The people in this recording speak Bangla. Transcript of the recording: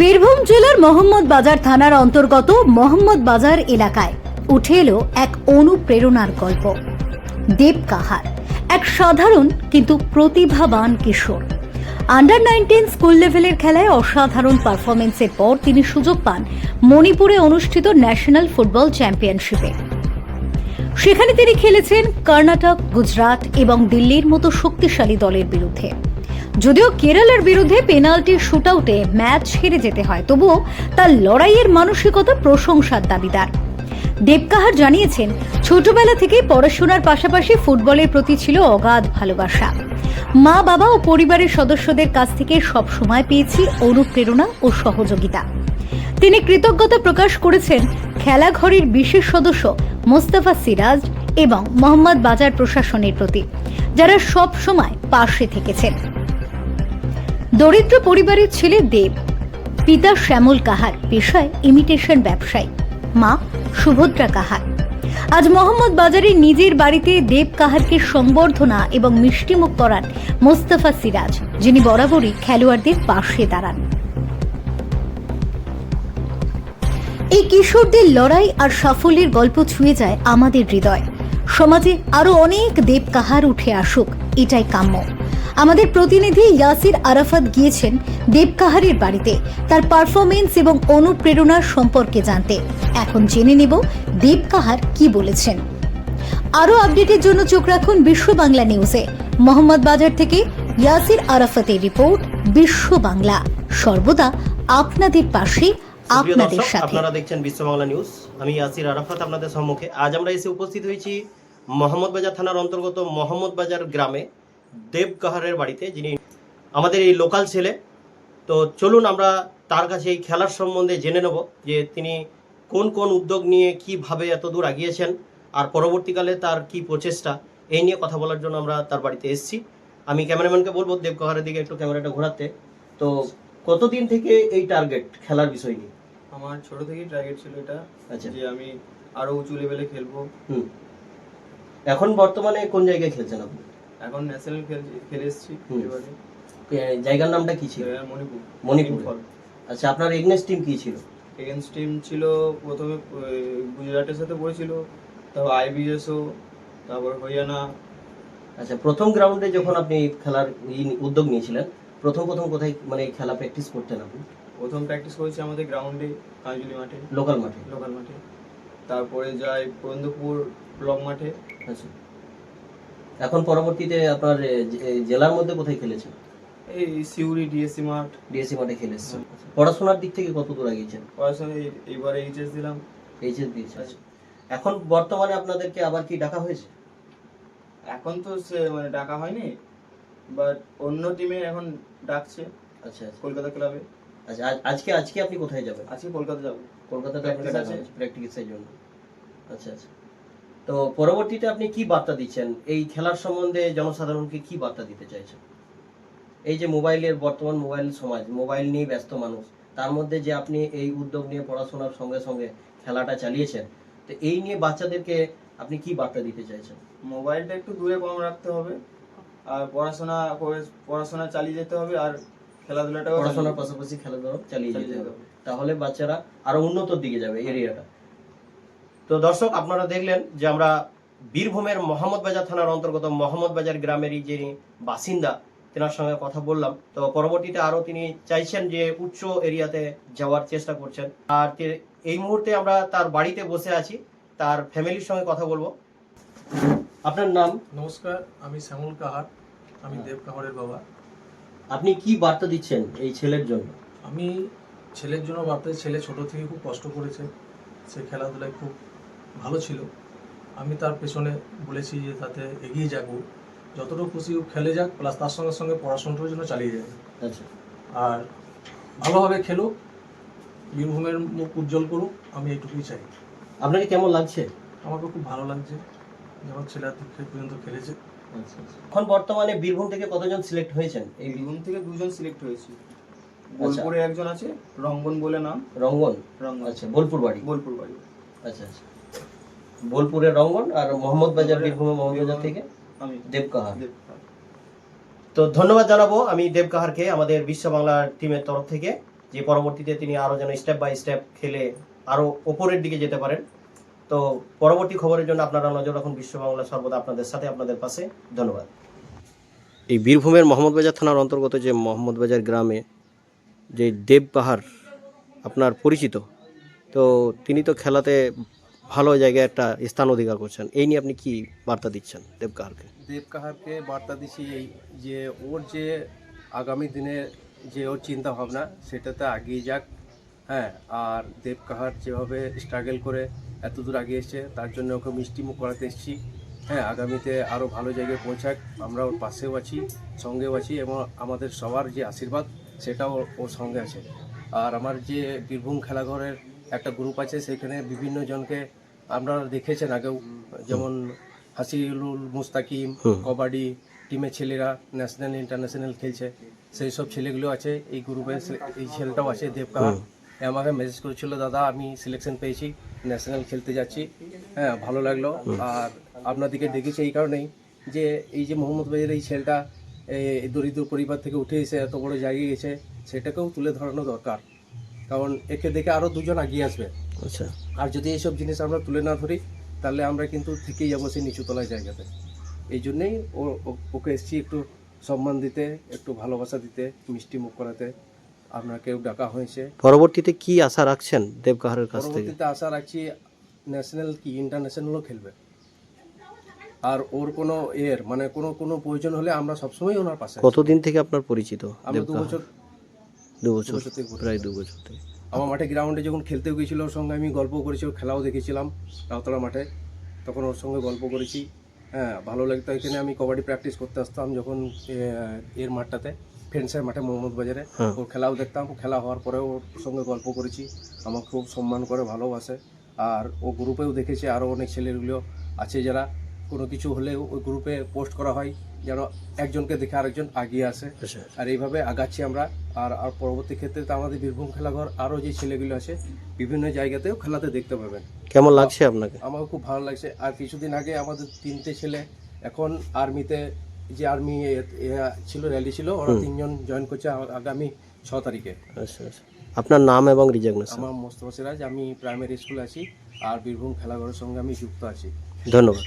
বীরভূম জেলার মোহাম্মদ বাজার থানার অন্তর্গত মোহাম্মদ বাজার এলাকায় উঠে এলো এক অনুপ্রেরণার গল্প। দেব কাহার, এক সাধারণ কিন্তু প্রতিভাবান কিশোর। আন্ডার নাইনটিন স্কুল লেভেলের খেলায় অসাধারণ পারফরমেন্সের পর তিনি সুযোগ পান মণিপুরে অনুষ্ঠিত ন্যাশনাল ফুটবল চ্যাম্পিয়নশিপে সেখানে তিনি খেলেছেন কর্ণাটক, গুজরাট এবং দিল্লির মতো শক্তিশালী দলের বিরুদ্ধে। যদিও কেরালার বিরুদ্ধে পেনাল্টি শুটআউটে ম্যাচ হেরে যেতে হয়, তবুও তার লড়াইয়ের মানসিকতা প্রশংসার দাবিদার। দেবকাহার জানিয়েছেন, ছোটবেলা থেকে পড়াশোনার পাশাপাশি ফুটবলের প্রতি ছিল অগাধ ভালোবাসা। মা, বাবা ও পরিবারের সদস্যদের কাছ থেকে সব সময় পেয়েছি অনুপ্রেরণা ও সহযোগিতা। তিনি কৃতজ্ঞতা প্রকাশ করেছেন খেলাঘরের বিশেষ সদস্য মোস্তফা সিরাজ এবং মোহাম্মদ বাজার প্রশাসনের প্রতি, যারা সব সময় পাশে থেকেছেন। দরিদ্র পরিবারের ছেলে দেব। পিতা শ্যামল কাহার, পেশায় ইমিটেশন ব্যবসায়ী। মা সুভদ্রা কাহার। আজ মোহাম্মদ বাজারে নিজের বাড়িতে দেব কাহারকে সংবর্ধনা এবং মিষ্টিমুখ করান মোস্তফা সিরাজ, যিনি বরাবরই খেলোয়াড়দের পাশে দাঁড়ান। এই কিশোরদের লড়াই আর সাফল্যের গল্প ছুঁয়ে যায় আমাদের হৃদয়। সমাজে আরও অনেক দেব কাহার উঠে আসুক, এটাই কাম্য। আমাদের প্রতিনিধি ইয়াসির আরাফাত গিয়েছেন দেব কাহারের বাড়িতে। তার পারফরমেন্স এবং অনুপ্রেরণার সম্পর্কে জানতে। এখন জেনে নেব দেব কাহার কি বলেছেন। আরও আপডেটের জন্য চোখ রাখুন বিশ্ব বাংলা নিউজে মোহাম্মদ বাজার থেকে ইয়াসির আরাফাতের রিপোর্ট বিশ্ব বাংলা। সর্বদা আপনাদের পাশে আপনাদের সাথে। আপনারা দেখছেন বিশ্ব বাংলা নিউজ আমি ইয়াসির আরাফাত আপনাদের সম্মুখে। আজ আমরা এসে উপস্থিত হয়েছি মোহাম্মদ বাজার থানার অন্তর্গত মোহাম্মদ বাজার গ্রামে। দেব কাহারের বাড়িতে যিনি আমাদের এই লোকাল ছেলে। তো চলুন আমরা তার কাছে এই খেলার সম্বন্ধে জেনে নেব যে তিনি কোন কোন উদ্যোগ নিয়ে কীভাবে এত দূর আগিয়েছেন আর পরবর্তীকালে তার কি প্রচেষ্টা এই নিয়ে কথা বলার জন্য আমরা তার বাড়িতে এসেছি। আমি ক্যামেরাম্যানকে বলব দেব কাহারের দিকে একটু ক্যামেরাটা ঘোরাতে। তো কতদিন থেকে এই টার্গেট খেলার বিষয় নিয়ে? আমার ছোট থেকেই টার্গেট ছিল এটা আচ্ছা। যে আমি আরও উঁচু লেভেলে খেলব। হুম। এখন বর্তমানে কোন জায়গায় খেলছেন আপনি? এখন ন্যাশনাল খেল খেলে এসেছি। এবারে। জায়গার নামটা কি ছিল? মণিপুর। মণিপুর। আচ্ছা আপনার এগনেস্ট টিম কি ছিল? এগেন্স টিম ছিল প্রথমে গুজরাটের সাথে পড়েছিল তারপর আইবিএসও তারপর হরিয়ানা। আচ্ছা প্রথম গ্রাউন্ডে যখন আপনি খেলার উদ্যোগ নিয়েছিলেন প্রথম প্রথম কোথায় মানে খেলা প্র্যাকটিস করতেন আপনি? প্রথম প্র্যাকটিস করেছি আমাদের গ্রাউন্ডে কাঁজুলি মাঠে। লোকাল মাঠে। লোকাল মাঠে। তারপরে যাই পরন্দপুর ব্লক মাঠে। আচ্ছা। এখন পরবর্তীতে আপনার জেলার মধ্যে কোথায় খেলেছেন? এই সিউড়ি ডিএসসি মাঠ। ডিএসসি মাঠে খেলে এসেছেন পড়াশোনার দিক থেকে কত দূর আগিয়েছেন পড়াশোনা এই- এইবারে এইচএস দিলাম। এইচএস দিয়েছেন। আচ্ছা। এখন বর্তমানে আপনাদেরকে আবার কি ডাকা হয়েছে? এখন তো সে মানে ডাকা হয়নি বাট অন্য টিমে এখন ডাকছে আচ্ছা আচ্ছা। কলকাতা ক্লাবে। আচ্ছা আজ- আজকে আজকে আপনি কোথায় যাবেন? আজকে কলকাতা যাব। কলকাতাতে আপনাকে আছে। প্র্যাকটিসের জন্য। আচ্ছা আচ্ছা। তো পরবর্তীতে আপনি কি বার্তা দিচ্ছেন? এই খেলার সম্বন্ধে জনসাধারণকে কি বার্তা দিতে চাইছেন? এই যে মোবাইলের বর্তমান মোবাইল সমাজ মোবাইল নিয়ে ব্যস্ত মানুষ তার মধ্যে যে আপনি এই উদ্যোগ নিয়ে পড়াশোনার সঙ্গে সঙ্গে খেলাটা চালিয়েছেন তো এই নিয়ে বাচ্চাদেরকে আপনি কি বার্তা দিতে চাইছেন? মোবাইলটা একটু দূরে কম রাখতে হবে আর পড়াশোনা করে- পড়াশোনা চালিয়ে যেতে হবে আর খেলাধুলাটাও পড়াশোনার পাশাপাশি খেলাধুলা চালিয়ে যেতে চালিয়ে যেতে হবে। তাহলে বাচ্চারা আরও উন্নতর দিকে যাবে এরিয়াটা। তো দর্শক আপনারা দেখলেন যে আমরা বীরভূমের মোহাম্মদ বাজার থানার অন্তর্গত মোহাম্মদ বাজার গ্রামেরই যিনি বাসিন্দা তেনার সঙ্গে কথা বললাম। তো পরবর্তীতে আরও তিনি চাইছেন যে উচ্চ এরিয়াতে যাওয়ার চেষ্টা করছেন। আর এই মুহূর্তে আমরা তার বাড়িতে বসে আছি তার ফ্যামিলির সঙ্গে কথা বলব। আপনার নাম? নমস্কার আমি শ্যামল কাহার আমি দেব কাহারের বাবা। আপনি কি বার্তা দিচ্ছেন এই ছেলের জন্য? আমি ছেলের জন্য ভাবতে ছেলে ছোট থেকে খুব কষ্ট করেছে। সে খেলাধুলায় খুব ভালো ছিল। আমি তার পেছনে বলেছি যে তাতে এগিয়ে যাক ও। যতটুকু খুশি ও খেলে যাক প্লাস তার সঙ্গে সঙ্গে পড়াশোনাটাও যেন চালিয়ে যায়। আচ্ছা। আর ভালোভাবে খেলুক বীরভূমের মুখ উজ্জ্বল করুক আমি এইটুকুই চাই। আপনাকে কেমন লাগছে? আমাকে খুব ভালো লাগছে যেমন ছেলে পর্যন্ত খেলেছে। আচ্ছা, আচ্ছা। এখন বর্তমানে বীরভূম থেকে কতজন সিলেক্ট হয়েছেন? এই এই বীরভূম থেকে দুজন সিলেক্ট হয়েছি। বোলপুরে একজন আছে রঙ্গন বলে নাম। রঙ্গন? রঙ্গন। আচ্ছা বোলপুর বাড়ি। বোলপুর বাড়ি। আচ্ছা আচ্ছা। বোলপুরের রঙ্গন আর মোহাম্মদ বাজার বীরভূমে মোহাম্মদ বাজার থেকে দেবকাহার। দেব তো ধন্যবাদ জানাব আমি দেবকাহারকে আমাদের বিশ্ব বাংলার টিমের তরফ থেকে যে পরবর্তীতে তিনি আরও যেন স্টেপ বাই স্টেপ খেলে আরও ওপরের দিকে যেতে পারেন। তো পরবর্তী খবরের জন্য আপনারা নজর রাখুন বিশ্ব বাংলা সর্বদা আপনাদের সাথে আপনাদের পাশে। ধন্যবাদ। এই বীরভূমের মোহাম্মদবাজার থানার অন্তর্গত যে মোহাম্মদবাজার গ্রামে যে দেব পাহাড় আপনার পরিচিত তো তিনি তো খেলাতে ভালো জায়গায় একটা স্থান অধিকার করছেন। এই নিয়ে আপনি কি বার্তা দিচ্ছেন দেবকাহারকে দেবকাহারকে বার্তা দিচ্ছি এই যে, ওর যে আগামী দিনে যে ওর চিন্তা ভাবনা, সেটাতে এগিয়ে যাক হ্যাঁ। আর দেবকাহার যেভাবে স্ট্রাগল করে এত দূর আগে এসছে, তার জন্য ওকে মিষ্টি মুখ করাতে এসেছি হ্যাঁ। আগামীতে আরও ভালো জায়গায় পৌঁছাক, আমরা ওর পাশেও আছি, সঙ্গেও আছি এবং আমাদের সবার যে আশীর্বাদ, সেটাও ওর সঙ্গে আছে। আর আমার যে বীরভূম খেলাঘরের একটা গ্রুপ আছে সেখানে বিভিন্ন জনকে আপনারা দেখেছেন আগেও। যেমন হাসিলুল মুস্তাকিম কবাডি টিমের ছেলেরা ন্যাশনাল ইন্টারন্যাশনাল খেলছে। সেই সব ছেলেগুলো আছে এই গ্রুপে এই ছেলেটাও আছে দেবকাহার এ আমাকে মেসেজ করেছিল দাদা আমি সিলেকশন পেয়েছি ন্যাশনাল খেলতে যাচ্ছি। হ্যাঁ ভালো লাগল। আর আপনাদেরকে ডেকেছি এই কারণেই যে এই যে মোহাম্মদ ভাইয়ের এই ছেলেটা এই দরিদ্র পরিবার থেকে উঠে এসে এত বড় জায়গায় গেছে সেটাকেও তুলে ধরানো দরকার। কারণ একে দেখে আরও দুজন এগিয়ে আসবে। আচ্ছা। আর যদি এইসব জিনিস আমরা তুলে না ধরি তাহলে আমরা কিন্তু থেকেই যাব সেই নিচুতলায় জায়গাতে। এই জন্যেই ও ওকে এসছি একটু সম্মান দিতে একটু ভালোবাসা দিতে মিষ্টি মুখ করাতে। আপনাকেও ডাকা হয়েছে। পরবর্তীতে কি আশা রাখছেন দেবকাহারের কাছ থেকে? পরবর্তীতে আশা রাখছি ন্যাশনাল কি ইন্টারন্যাশনালও খেলবে। আর ওর কোনো এর মানে কোনো কোনো প্রয়োজন হলে আমরা সবসময় ওনার পাশে। কতদিন থেকে আপনার পরিচিত আমরা দু বছর দু বছর থেকে প্রায় দু বছর থেকে। আমার মাঠে গ্রাউন্ডে যখন খেলতে গিয়েছিল ওর সঙ্গে আমি গল্প করেছি ওর খেলাও দেখেছিলাম রাউতলা মাঠে। তখন ওর সঙ্গে গল্প করেছি। হ্যাঁ ভালো লাগতো এখানে আমি কবাডি প্র্যাকটিস করতে আসতাম যখন এর মাঠটাতে ফ্রেন্ডসের মাঠে মোহাম্মদ বাজারে হ্যাঁ। ওর খেলাও দেখতাম খেলা হওয়ার পরেও ওর সঙ্গে গল্প করেছি। আমার খুব সম্মান করে ভালোবাসে। আর ও গ্রুপেও দেখেছে আরও অনেক ছেলেগুলো আছে যারা কোনো কিছু হলে ওই গ্রুপে পোস্ট করা হয় যেন একজনকে দেখে আরেকজন আগিয়ে আসে। আচ্ছা। আর এইভাবে আগাচ্ছি আমরা। আর আর পরবর্তী ক্ষেত্রে তো আমাদের বীরভূম খেলাঘর আরও যে ছেলেগুলো আছে বিভিন্ন জায়গাতেও খেলাতে দেখতে পাবেন। কেমন লাগছে আপনাকে? আমাকে খুব ভালো লাগছে। আর কিছুদিন আগে আমাদের তিনটে ছেলে এখন আর্মিতে যে আর্মি ছিল র্যালি ছিল ওরা তিনজন জয়েন করছে আগামী ছ তারিখে। আচ্ছা আচ্ছা। আপনার নাম এবং রিজাগনেশন আমার মোস্তফা সিরাজ আমি প্রাইমারি স্কুলে আছি আর বীরভূম খেলাঘরের সঙ্গে আমি যুক্ত আছি। ধন্যবাদ।